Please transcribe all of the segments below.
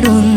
quiero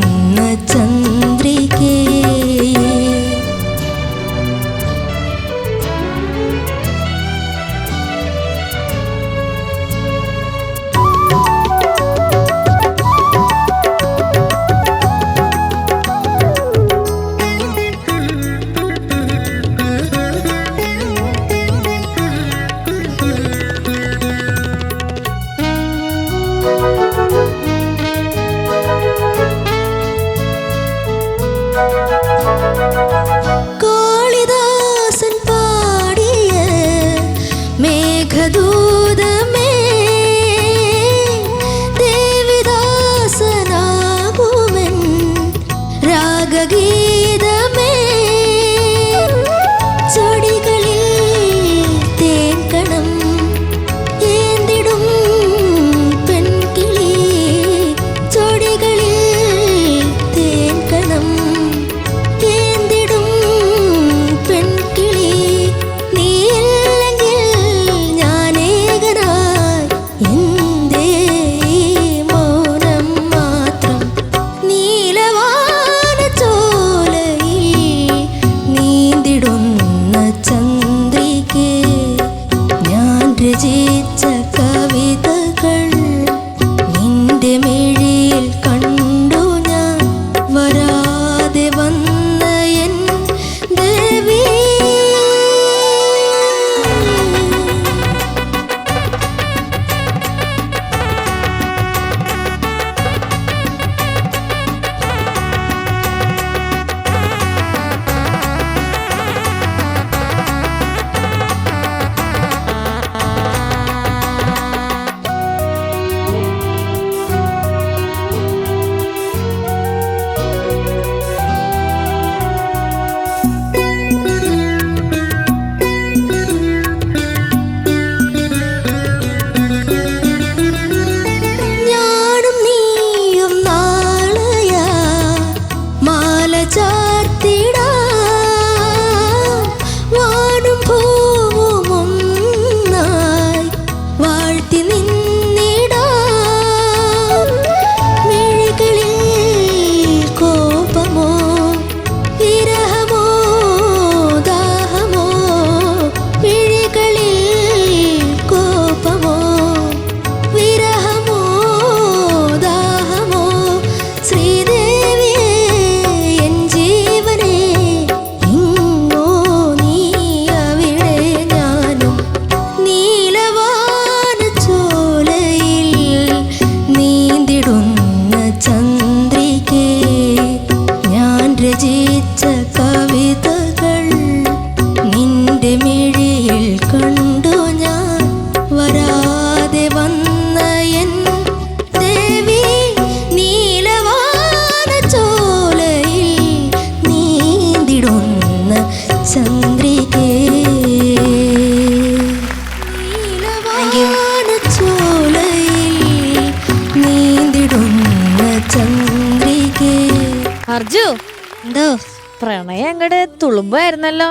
തുളുമ്പായിരുന്നല്ലോ.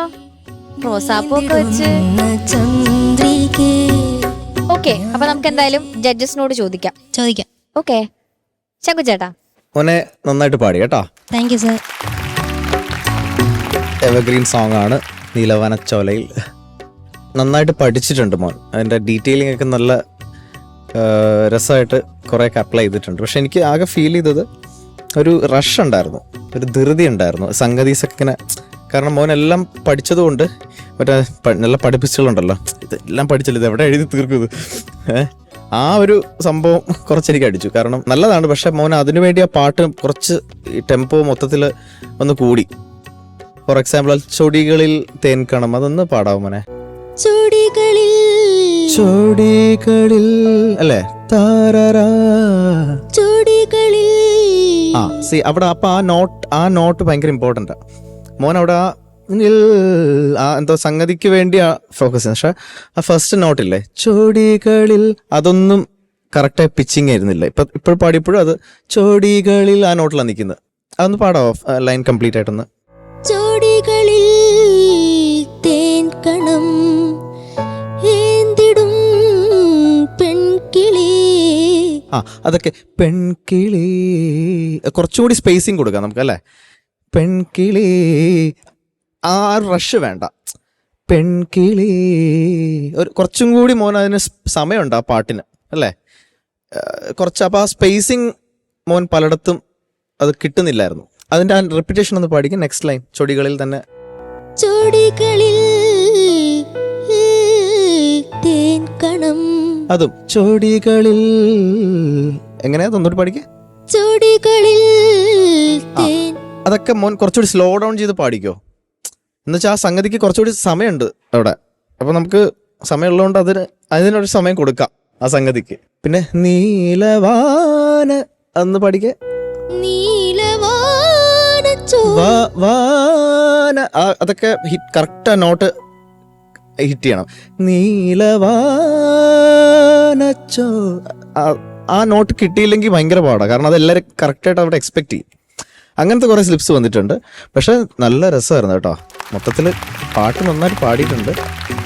റോസാപ്പൂക്കെ വെച്ച്. Okay അപ്പൊ നമുക്ക് എന്തായാലും ജഡ്ജസിനോട് ചോദിക്കാം. ചോദിക്കാം. ഓക്കെ. ശങ്കു ചേട്ടാ. മോനെ നന്നായിട്ട് പാടി കേട്ടോ. Thank you sir. Evergreen song ആണ് നീലവനച്ചോലയിൽ. നന്നായിട്ട് പഠിച്ചിട്ടുണ്ട് മോൻ. അതിന്റെ ഡീറ്റെയിലിംഗ് ഒക്കെ നല്ല രസമായിട്ട് കുറേയൊക്കെ അപ്ലൈ ചെയ്തിട്ടുണ്ട്. പക്ഷെ എനിക്ക് ആകെ ഫീൽ ചെയ്തത് ഒരു റഷ് ഉണ്ടായിരുന്നു. ഒരു ധൃതി ഉണ്ടായിരുന്നു. സംഗതീസൊക്കെ ഇങ്ങനെ കാരണം മോൻ എല്ലാം പഠിച്ചതുകൊണ്ട് മറ്റേ നല്ല പഠിപ്പിച്ചുകളുണ്ടല്ലോ ഇതെല്ലാം പഠിച്ചല്ലോ ഇത് എവിടെ എഴുതി തീർക്കുന്നത് ആ ഒരു സംഭവം കുറച്ചെനിക്ക് അടിച്ചു. കാരണം നല്ലതാണ് പക്ഷെ മോൻ അതിനുവേണ്ടി ആ പാട്ട് കുറച്ച് ടെമ്പോ മൊത്തത്തിൽ ഒന്ന് കൂടി. ഫോർ എക്സാമ്പിൾ ചൊടികളിൽ തേൻ തേൻകണം അതൊന്ന് പാടാവും മോനെ? ചൊടികളിൽ ചൊടികളിൽ അല്ലേ? ചുടികളിൽ ആ സി അവിടെ അപ്പൊ ആ നോട്ട് ആ നോട്ട് ഭയങ്കര ഇമ്പോർട്ടന്റ് മോൻ അവിടെ ആ എന്തോ സംഗതിക്ക് വേണ്ടി ഫോക്കസ് ചെയ്യുന്നത് പക്ഷെ ആ ഫസ്റ്റ് നോട്ടില്ലേ ചോടികളിൽ അതൊന്നും കറക്റ്റായി പിച്ചിങ് ആയിരുന്നില്ല. ഇപ്പൊ ഇപ്പോൾ പാടിയപ്പോഴും അത് ചോടികളിൽ ആ നോട്ടിലാണ് നിൽക്കുന്നത് അതൊന്ന് പാടാവോ? ലൈൻ കംപ്ലീറ്റ് ആയിട്ടൊന്ന്. ചോടികളിൽ തേൻ കണം ഏന്തിടും പെൺകിളി ആ അതൊക്കെ പെൺകിളി കുറച്ചുകൂടി സ്പേസിങ് കൊടുക്കാം നമുക്ക് അല്ലേ? പെൺകിളി. ആ റഷ് വേണ്ട. പെൺകിളി. ഒരു കുറച്ചും കൂടി മോൻ അതിന് സമയമുണ്ട് ആ പാട്ടിന് അല്ലേ? കുറച്ച് അപ്പോൾ ആ സ്പേസിങ് മോൻ പലയിടത്തും അത് കിട്ടുന്നില്ലായിരുന്നു. അതിന്റെ ആ റെപ്പിറ്റേഷൻ ഒന്ന് പാടിക്കും നെക്സ്റ്റ് ലൈൻ ചൊടികളിൽ തന്നെ. ചൊടികളിൽ അതും ചൊടികളിൽ. എങ്ങനെയാ? തൊന്നോട്ട് പാടിക്കേ ചൊടികളിൽ തേൻ അതൊക്കെ മോൻ കുറച്ചുകൂടി സ്ലോ ഡൗൺ ചെയ്ത് പാടിക്കോ. എന്നുവെച്ചാൽ ആ സംഗതിക്ക് കുറച്ചുകൂടി സമയമുണ്ട് അവിടെ. അപ്പം നമുക്ക് സമയമുള്ളതുകൊണ്ട് അതിന് അതിനൊരു സമയം കൊടുക്കാം ആ സംഗതിക്ക്. പിന്നെ നീലവാന അന്ന് പാടിക്കേ. വാന. അതൊക്കെ ഹിറ്റ് കറക്റ്റ് ആ നോട്ട് ഹിറ്റ് ചെയ്യണം. നീലവാനച്ചോ ആ നോട്ട് കിട്ടിയില്ലെങ്കിൽ ഭയങ്കര പാടാണ് കാരണം അതെല്ലാവരും കറക്റ്റായിട്ട് അവിടെ എക്സ്പെക്ട് ചെയ്യും. അങ്ങനത്തെ കുറേ സ്ലിപ്സ് വന്നിട്ടുണ്ട്. പക്ഷേ നല്ല രസമായിരുന്നു കേട്ടോ. മൊത്തത്തിൽ പാട്ട് നന്നായിട്ട് പാടിയിട്ടുണ്ട്.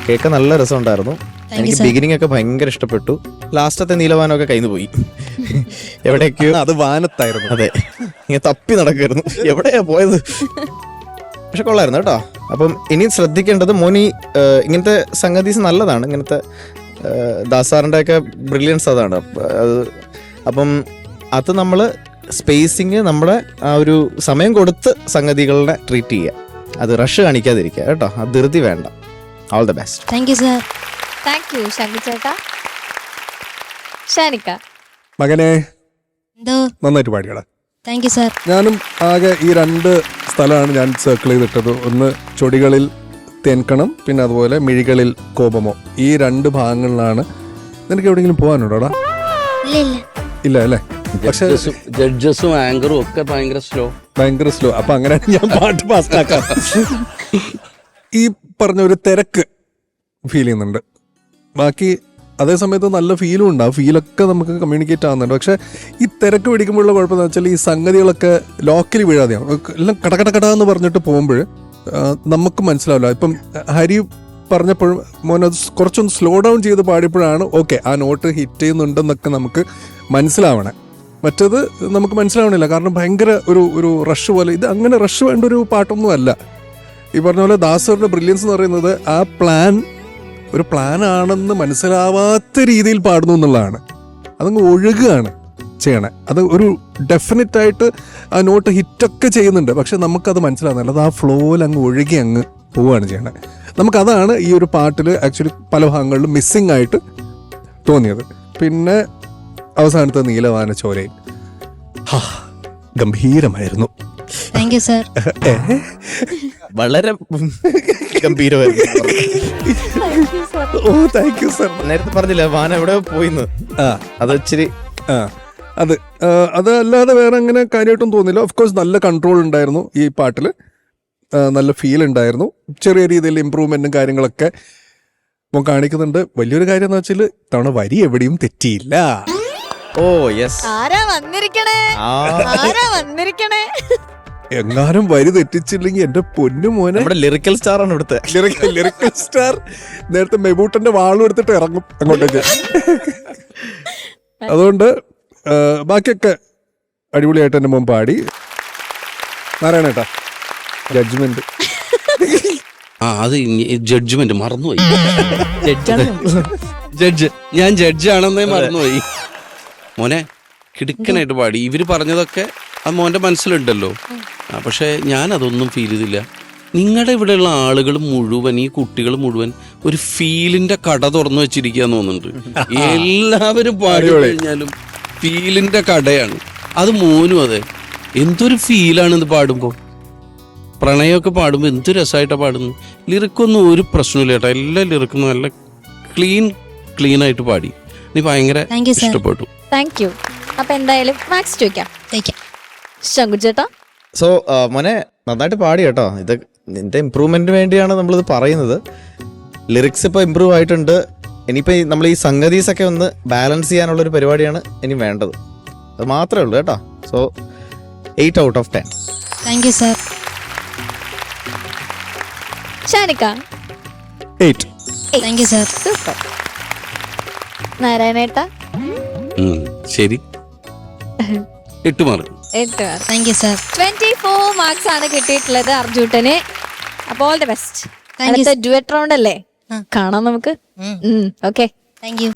കേൾക്കാൻ നല്ല രസമുണ്ടായിരുന്നു. എനിക്ക് ബിഗിനിങ് ഒക്കെ ഭയങ്കര ഇഷ്ടപ്പെട്ടു. ലാസ്റ്റത്തെ നീലവാനൊക്കെ കയ്യിൽ പോയി. എവിടെയൊക്കെയോ അത് വാനത്തായിരുന്നു. അതെ. ഇങ്ങനെ തപ്പി നടക്കുമായിരുന്നു എവിടെയാ പോയത്? പക്ഷെ കൊള്ളായിരുന്നു കേട്ടോ. അപ്പം ഇനി ശ്രദ്ധിക്കേണ്ടത് മോനി ഇങ്ങനത്തെ സംഗതീസ് നല്ലതാണ്. ഇങ്ങനത്തെ ദാസാറിന്റെ ഒക്കെ ബ്രില്യൻസ് അതാണ്. അത് അപ്പം അത് നമ്മൾ സ്പേസിങ് നമ്മുടെ ആ ഒരു സമയം കൊടുത്ത് സംഗതികളെ ട്രീറ്റ് ചെയ്യുക. അത് റഷ് കാണിക്കാതിരിക്കുക കേട്ടോ. ആ ധൃതി വേണ്ട. All the best thank you sir thank you Shanku ചേട്ടാ. ഷാനിക്ക മകനെ എന്തോ? നന്നായിട്ട് പാടിയടാ. താങ്ക് യു സർ ഞാനും ആകെ ഈ രണ്ട് സ്ഥലമാണ് ഞാൻ സർക്കിൾ ചെയ്തിട്ടത്. ഒന്ന് ചൊടികളിൽ തേൻകണം പിന്നെ അതുപോലെ മിഴികളിൽ കോപമോ. ഈ രണ്ട് ഭാഗങ്ങളിലാണ് നിനക്ക് എവിടെയെങ്കിലും പോകാനുണ്ടോടാ? ഇല്ല ഇല്ല. ഇല്ല അല്ലേ? പക്ഷെ ജഡ്ജസും ആങ്കറും ഒക്കെ ഭയങ്കര സ്ലോ ഭയങ്കര സ്ലോ അപ്പൊ അങ്ങനെയാണ് ഞാൻ പാട്ട് പാസ്റ്റാക്കാം ഈ പറഞ്ഞ ഒരു തിരക്ക് ഫീൽ ചെയ്യുന്നുണ്ട്. ബാക്കി അതേ സമയത്ത് നല്ല ഫീലും ഉണ്ട്. ആ ഫീലൊക്കെ നമുക്ക് കമ്മ്യൂണിക്കേറ്റ് ആവുന്നുണ്ട്. പക്ഷെ ഈ തിരക്ക് പിടിക്കുമ്പോഴുള്ള കുഴപ്പം എന്ന് വെച്ചാൽ ഈ സംഗതികളൊക്കെ ലോക്കിൽ വീഴാതെയാണ് എല്ലാം കടകടകട എന്ന് പറഞ്ഞിട്ട് പോകുമ്പോൾ നമുക്ക് മനസ്സിലാവില്ല. ഇപ്പം ഹരി പറഞ്ഞപ്പോഴും മോനത് കുറച്ചൊന്ന് സ്ലോ ഡൗൺ ചെയ്ത് പാടിയപ്പോഴാണ് ഓക്കെ ആ നോട്ട് ഹിറ്റ് ചെയ്യുന്നുണ്ടെന്നൊക്കെ നമുക്ക് മനസ്സിലാവണേ. മറ്റത് നമുക്ക് മനസ്സിലാവണില്ല. കാരണം ഭയങ്കര ഒരു ഒരു റഷ് പോലെ. ഇത് അങ്ങനെ റഷ് വേണ്ട ഒരു പാട്ടൊന്നും അല്ല. ഈ പറഞ്ഞ പോലെ ദാസറിന്റെ ബ്രില്യൻസ് എന്ന് പറയുന്നത് ആ പ്ലാൻ ഒരു പ്ലാൻ ആണെന്ന് മനസ്സിലാവാത്ത രീതിയിൽ പാടുന്നു എന്നുള്ളതാണ്. അതങ്ങ് ഒഴുകുകയാണ് ചെയ്യണേ. അത് ഒരു ഡെഫിനറ്റ് ആയിട്ട് ആ നോട്ട് ഹിറ്റൊക്കെ ചെയ്യുന്നുണ്ട്. പക്ഷെ നമുക്കത് മനസ്സിലാകുന്നില്ല അത് ആ ഫ്ലോയിൽ അങ്ങ് ഒഴുകി അങ്ങ് പോവുകയാണ് ചെയ്യണേ. നമുക്കതാണ് ഈ ഒരു പാട്ടിൽ ആക്ച്വലി പല ഭാഗങ്ങളിലും മിസ്സിംഗ് ആയിട്ട് തോന്നിയത്. പിന്നെ അവസാനത്തെ നീലവാന ചോരയിൽ. ഹാ, ഗംഭീരമായിരുന്നു. താങ്ക് യു സാർ വളരെ ഗംഭീരമായിരുന്നു. ഓ താങ്ക് യു സർ നേരത്തെ പറഞ്ഞില്ല വാന എവിടെ പോയിന്ന്? ആ. അത് ഇച്ചിരി ആ അത് അതല്ലാതെ അല്ലാതെ വേറെ അങ്ങനെ കാര്യമായിട്ടും തോന്നില്ല ഓഫ് കോഴ്സ് നല്ല കൺട്രോൾ ഉണ്ടായിരുന്നു ഈ പാട്ടിൽ നല്ല ഫീൽ ഉണ്ടായിരുന്നു. ചെറിയ രീതിയിൽ ഇമ്പ്രൂവ്മെന്റും കാര്യങ്ങളൊക്കെ കാണിക്കുന്നുണ്ട്. വലിയൊരു കാര്യം എന്ന് വെച്ചാൽ തവണ വരി എവിടെയും തെറ്റിയില്ല. ഓ യെസ് ആരാ വന്നിരിക്കണേ? ആരാ വന്നിരിക്കണേ? എങ്ങാനും വരി തെറ്റിച്ചില്ലെങ്കിൽ എന്റെ പൊന്നു മോനെ. നമ്മുടെ ലിറിക്കൽ സ്റ്റാർ ആണ് ഇവിടുത്തെ. ലിറിക്കൽ ലിറിക്കൽ സ്റ്റാർ നേരത്തെ മെബൂട്ടന്റെ വാളും എടുത്തിട്ട് ഇറങ്ങും അങ്ങോട്ടേക്ക്. അതുകൊണ്ട് ബാക്കിയൊക്കെ അടിപൊളിയായിട്ട് എന്റെ മോൻ പാടി. നാരായണേട്ടാ ജഡ്ജ്മെന്റ് ആ അത് ജഡ്ജ്മെന്റ് മറന്നുപോയി. ജഡ്ജ് ഞാൻ ജഡ്ജാണെന്നേ മറന്നുപോയി. മോനെ കിടുക്കനായിട്ട് പാടി. ഇവർ പറഞ്ഞതൊക്കെ ആ മോന്റെ മനസ്സിലുണ്ടല്ലോ. പക്ഷെ ഞാൻ അതൊന്നും ഫീൽ ചെയ്തില്ല. നിങ്ങളുടെ ഇവിടെയുള്ള ആളുകൾ മുഴുവൻ ഈ കുട്ടികൾ മുഴുവൻ ഒരു ഫീലിന്റെ കട തുറന്നു വെച്ചിരിക്കാന്ന് തോന്നുന്നുണ്ട്. എല്ലാവരും പാടി കഴിഞ്ഞാലും ഫീലിന്റെ കടയാണ്. അത് മോനും അതെ. എന്തൊരു ഫീലാണ് ഇത് പാടുമ്പോ. പ്രണയമൊക്കെ പാടുമ്പോൾ എന്ത് രസമായിട്ടാണ് പാടുന്നു ലിറിക്കൊന്നും ഒരു പ്രശ്നമില്ല കേട്ടോ. എല്ലാ ലിറിക്കും നല്ല ക്ലീൻ ക്ലീൻ ആയിട്ട് പാടി. നീ ഭയങ്കര ഇഷ്ടപ്പെട്ടു. താങ്ക് യു അപ്പൊ എന്തായാലും മാക്സ് ചോദിക്കാം. ചോദിക്കാം. ശങ്കു ചേട്ടാ സോ മോനെ നന്നായിട്ട് പാടി കേട്ടോ. ഇത് നിന്റെ ഇമ്പ്രൂവ്മെന്റിന് വേണ്ടിയാണ് നമ്മളിത് പറയുന്നത്. ലിറിക്സ് ഇപ്പോൾ ഇമ്പ്രൂവ് ആയിട്ടുണ്ട്. ഇനിയിപ്പോൾ നമ്മൾ ഈ സംഗതീസ് ഒക്കെ ഒന്ന് ബാലൻസ് ചെയ്യാനുള്ള ഒരു പരിപാടിയാണ് ഇനി വേണ്ടത്. അത് മാത്രമേ ഉള്ളൂ കേട്ടോ. So eight out of ten thank you sir Shanikka? Eight thank you sir super നാരായണേട്ടാ? ശരി. എട്ട് മാർക്ക്. എട്ട് thank you sir twenty four marks ആണ് കിട്ടിയിട്ടുള്ളത് അർജുട്ടന്. അപ്പോൾ ഓൾ ദി ബെസ്റ്റ് അടുത്ത ഡുവറ്റ് റൗണ്ട് അല്ലേ. കാണാം നമുക്ക്. Okay thank you